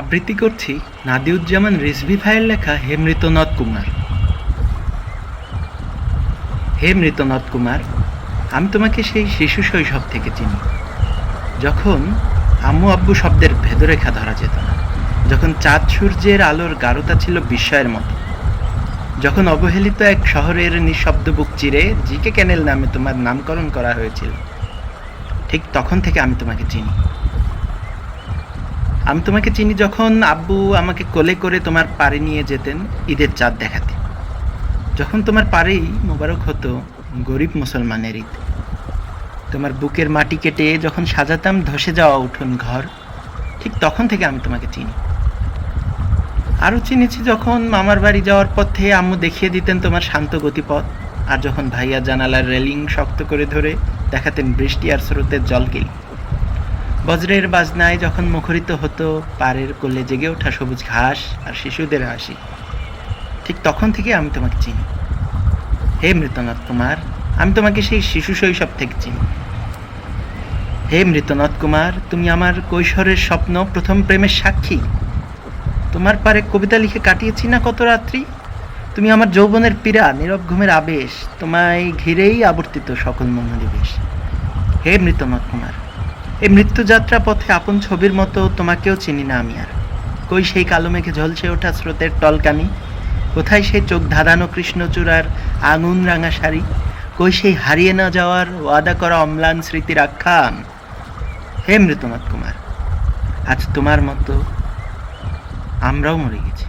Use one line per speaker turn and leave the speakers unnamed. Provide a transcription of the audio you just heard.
আবৃত্তি করছি নাদিউজ্জামান রিজভি ভাইয়ের লেখা হে মৃতনদ কুমার। হে মৃতনদ কুমার, আমি তোমাকে সেই শিশু শৈশব থেকে চিনি। যখন আম্মু আব্বু শব্দের ভেদরেখা ধরা যেত না, যখন চাঁদ সূর্যের আলোর গাঢ়তা ছিল বিস্ময়ের মতো, যখন অবহেলিত এক শহরের নিঃশব্দ বুক চিরে জিকে ক্যানেল নামে তোমার নামকরণ করা হয়েছিল, ঠিক তখন থেকে আমি তোমাকে চিনি। আমি তোমাকে চিনি যখন আব্বু আমাকে কোলে করে তোমার পাড়ে নিয়ে যেতেন ঈদের চাঁদ দেখাতে। যখন তোমার পাড়েই মোবারক হতো গরিব মুসলমানের ঈদ। তোমার বুকের মাটি কেটে যখন সাজাতাম ধসে যাওয়া উঠোন ঘর, ঠিক তখন থেকে আমি তোমাকে চিনি। আরও চিনেছি যখন মামার বাড়ি যাওয়ার পথে আম্মু দেখিয়ে দিতেন তোমার শান্ত গতিপথ, আর যখন ভাইয়া জানালার রেলিং শক্ত করে ধরে দেখাতেন বৃষ্টি আর স্রোতের জলকেলি। বজ্রের বাজনায় যখন মুখরিত হতো, পাড়ের কোলে জেগে ওঠা সবুজ ঘাস আর শিশুদের হাসি। ঠিক তখন থেকে আমি তোমাকে চিনি। হে মৃতনাথ কুমার, আমি তোমাকে সেই শিশু শৈশব থেকে চিনি। হে মৃতনাথ কুমার, তুমি আমার কৈশোরের স্বপ্ন প্রথম প্রেমের সাক্ষী। তোমার পারে কবিতা লিখে কাটিয়েছি না কত রাত্রি? তুমি আমার যৌবনের পীড়া, নীরব ঘুমের আবেশ, তোমায় ঘিরেই আবর্তিত সকল মনোনিবেশ। হে মৃতনাথ কুমার এই মৃত্যুযাত্রা পথে আপন ছবির মতো তোমাকেও চিনি না আমি আর। কই সেই কালো মেঘে ঝলসে ওঠা স্রোতের টলকানি? কোথায় সেই চোখ ধাঁধানো কৃষ্ণচূড়ার আঙুন রাঙা শাড়ি? কই সেই হারিয়ে না যাওয়ার ওয়াদা করা অম্লান স্মৃতির আখ্যান? হে মৃতনাথ কুমার, আজ তোমার মতো আমরাও মরে গেছি।